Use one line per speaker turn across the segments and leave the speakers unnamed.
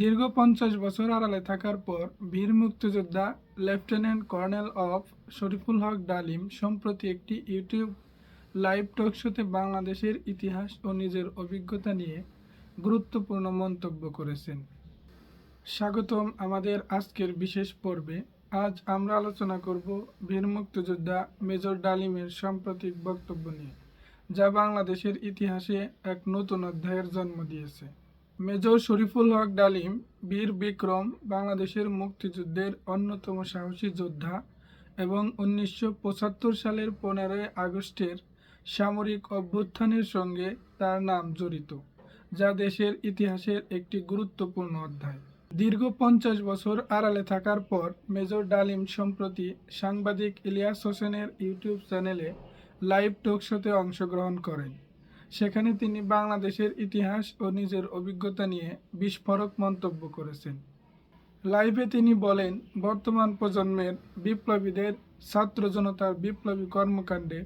দীর্ঘ পঞ্চাশ বছর আড়ালে থাকার পর বীর মুক্তিযোদ্ধা lieutenant colonel of Shariful Haq Dalim সম্প্রতি একটি ইউটিউব লাইভ টক শোতে বাংলাদেশের ইতিহাস ও নিজের অভিজ্ঞতা নিয়ে গুরুত্বপূর্ণ মন্তব্য করেছেন। স্বাগতম আমাদের আজকের বিশেষ পর্বে। আজ আমরা আলোচনা করব বীর মুক্তিযোদ্ধা মেজর ডালিমের সাম্প্রতিক বক্তব্য নিয়ে, যা বাংলাদেশের ইতিহাসে এক নতুন অধ্যায়ের জন্ম দিয়েছে। মেজর শরীফুল হক ডালিম, বীর বিক্রম, বাংলাদেশের মুক্তিযুদ্ধের অন্যতম সাহসী যোদ্ধা এবং উনিশশো পঁচাত্তর সালের পনেরোই আগস্টের সামরিক অভ্যুত্থানের সঙ্গে তার নাম জড়িত, যা দেশের ইতিহাসের একটি গুরুত্বপূর্ণ অধ্যায়। দীর্ঘ পঞ্চাশ বছর আড়ালে থাকার পর মেজর ডালিম সম্প্রতি সাংবাদিক ইলিয়াস হোসেনের ইউটিউব চ্যানেলে লাইভ টক শোতে অংশগ্রহণ করেন। সেখানে তিনি বাংলাদেশের ইতিহাস ও নিজের অভিজ্ঞতা নিয়ে বিস্ফোরক মন্তব্য করেছেন। লাইভে তিনি বলেন, বর্তমান প্রজন্মের বিপ্লবীদের ছাত্র জনতার বিপ্লবী কর্মকাণ্ডে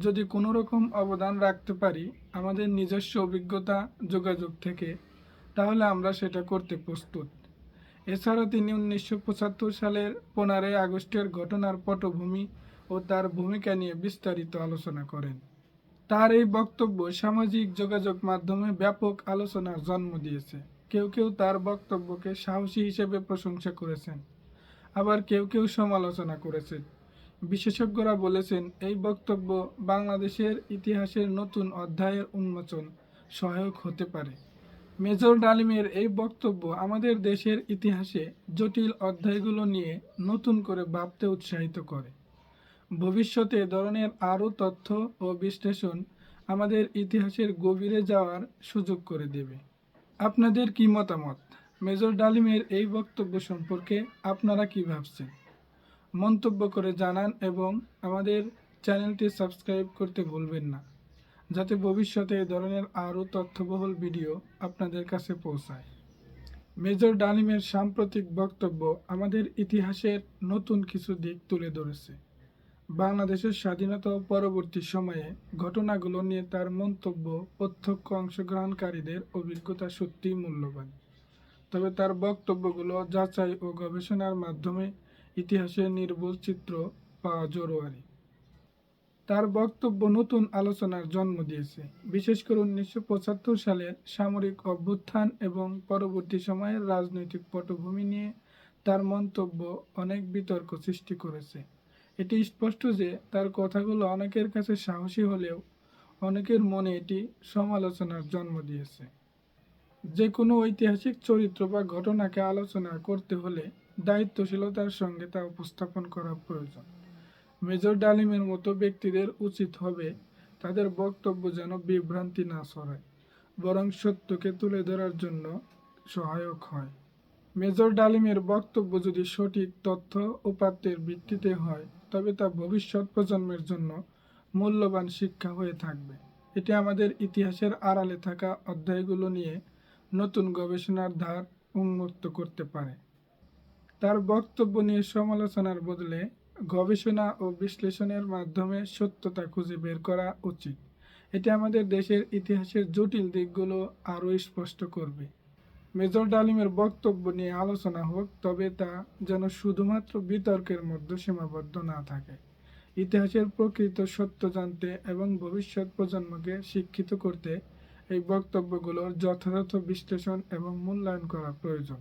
যদি কোনো রকম অবদান রাখতে পারি আমাদের নিজস্ব অভিজ্ঞতা যোগাযোগ থেকে, তাহলে আমরা সেটা করতে প্রস্তুত। এছাড়া তিনি উনিশশো পঁচাত্তর সালের পনেরোই আগস্টের ঘটনার পটভূমি ও তার ভূমিকা নিয়ে বিস্তারিত আলোচনা করেন। তার এই বক্তব্য সামাজিক যোগাযোগ মাধ্যমে ব্যাপক আলোচনার জন্ম দিয়েছে। কেউ কেউ তার বক্তব্যকে সাহসী হিসেবে প্রশংসা করেছেন। আবার কেউ কেউ সমালোচনা করেছেন বিশেষজ্ঞরা বলেছেন, এই বক্তব্য বাংলাদেশের ইতিহাসের নতুন অধ্যায়ের উন্মোচন সহায়ক হতে পারে। মেজর ডালিমের এই বক্তব্য আমাদের দেশের ইতিহাসে জটিল অধ্যায়গুলো নিয়ে নতুন করে ভাবতে উৎসাহিত করে। ভবিষ্যতে ধরনের আরও তথ্য ও বিশ্লেষণ আমাদের ইতিহাসের গভীরে যাওয়ার সুযোগ করে দেবে। আপনাদের কি মতামত? মেজর ডালিমের এই বক্তব্য সম্পর্কে আপনারা কি ভাবছেন? মন্তব্য করে জানান এবং আমাদের চ্যানেলটি সাবস্ক্রাইব করতে ভুলবেন না, যাতে ভবিষ্যতে এ ধরনের আরও তথ্যবহুল ভিডিও আপনাদের কাছে পৌঁছায়। মেজর ডালিমের সাম্প্রতিক বক্তব্য আমাদের ইতিহাসের নতুন কিছু দিক তুলে ধরেছে। বাংলাদেশের স্বাধীনতা পরবর্তী সময়ে ঘটনাগুলো নিয়ে তার মন্তব্য, প্রত্যক্ষ অংশগ্রহণকারীদের অভিজ্ঞতা সত্যিই মূল্যবান। তবে তার বক্তব্যগুলো যাচাই ও গবেষণার মাধ্যমে ইতিহাসের নির্ভুল চিত্র পাওয়া জরুরি। তার বক্তব্য নতুন আলোচনার জন্ম দিয়েছে। বিশেষ করে উনিশশো পঁচাত্তর সালের সামরিক অভ্যুত্থান এবং পরবর্তী সময়ের রাজনৈতিক পটভূমি নিয়ে তার মন্তব্য অনেক বিতর্ক সৃষ্টি করেছে। এটি স্পষ্ট যে তার কথাগুলো অনেকের কাছে সাহসী হলেও অনেকের মনে এটি সমালোচনার জন্ম দিয়েছে। যে কোনো ঐতিহাসিক চরিত্র বা ঘটনাকে আলোচনা করতে হলে দায়িত্বশীলতার সঙ্গে তা উপস্থাপন করা প্রয়োজন। মেজর ডালিমের মতো ব্যক্তিদের উচিত হবে তাদের বক্তব্য যেন বিভ্রান্তি না ছড়ায়, বরং সত্যকে তুলে ধরার জন্য সহায়ক হয়। মেজর ডালিমের বক্তব্য যদি সঠিক তথ্য উপাত্তের ভিত্তিতে হয় তবে তা ভবিষ্যৎ প্রজন্মের জন্য মূল্যবান শিক্ষা হয়ে থাকবে। এটি আমাদের ইতিহাসের আড়ালে থাকা অধ্যায়গুলো নিয়ে নতুন গবেষণার ধার উন্মুক্ত করতে পারে। তার বক্তব্য নিয়ে সমালোচনার বদলে গবেষণা ও বিশ্লেষণের মাধ্যমে সত্যতা খুঁজে বের করা উচিত। এটি আমাদের দেশের ইতিহাসের জটিল দিকগুলো আরও স্পষ্ট করবে। মেজর ডালিমের বক্তব্য নিয়ে আলোচনা হোক, তবে তা যেন শুধুমাত্র বিতর্কের মধ্যে সীমাবদ্ধ না থাকে। ইতিহাসের প্রকৃত সত্য জানতে এবং ভবিষ্যৎ প্রজন্মকে শিক্ষিত করতে এই বক্তব্যগুলোর যথাযথ বিশ্লেষণ এবং মূল্যায়ন করা প্রয়োজন।